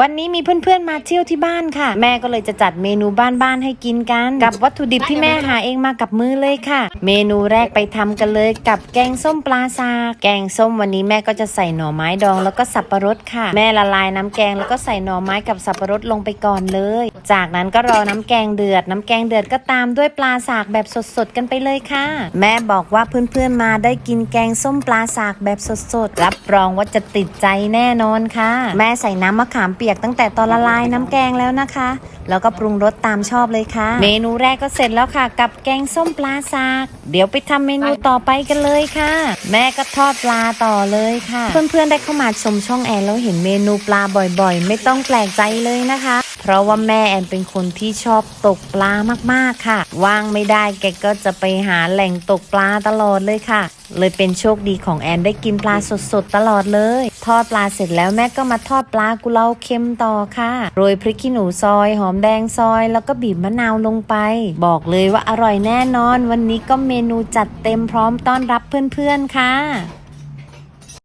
วันนี้มีเพื่อนๆมาเที่ยวที่บ้านค่ะ แม่ก็เลยจะจัดเมนูบ้านๆให้กินกัน กับวัตถุดิบที่แม่หาเองมากับมือเลยค่ะ เมนูแรกไปทำกันเลยกับแกงส้มปลาซาแกงส้มวันนี้แม่ก็จะใส่หน่อไม้ดองแล้วก็สับปะรดค่ะ แม่ละลายน้ำแกงแล้วก็ใส่หน่อไม้กับสับปะรดลงไปก่อนเลย จากนั้นก็รอน้ำแกงเดือด น้ำแกงเดือดก็ตามด้วยปลาสากแบบสดๆกันไปเลยค่ะ แม่บอกว่าเพื่อนๆมาได้กินแกงส้มปลาสากแบบสดๆรับรองว่าจะติดใจแน่นอนค่ะ แม่ใส่น้ำมะขามเปียกตั้งแต่ตอนละลายน้ำแกงแล้วนะคะ แล้วก็ปรุงรสตามชอบเลยค่ะ เมนูแรกก็เสร็จแล้วค่ะ กับแกงส้มปลาสาก เดี๋ยวไปทำเมนูต่อไปกันเลยค่ะ แม่ก็ทอดปลาต่อเลยค่ะ เพื่อนๆได้เข้ามาชมช่องแอนแล้วเห็นเมนูปลาบ่อยๆ ไม่ต้องแปลกใจเลยนะคะเพราะว่าแม่แอนเป็นคนที่ชอบตกปลามากๆค่ะ ว่างไม่ได้แกก็จะไปหาแหล่งตกปลาตลอดเลยค่ะ เลยเป็นโชคดีของแอนได้กินปลาสดๆตลอดเลย ทอดปลาเสร็จแล้วแม่ก็มาทอดปลากุเลาเค็มต่อค่ะโรยพริกขี้หนูซอย หอมแดงซอย แล้วก็บีบมะนาวลงไป บอกเลยว่าอร่อยแน่นอน วันนี้ก็เมนูจัดเต็มพร้อมต้อนรับเพื่อนๆค่ะ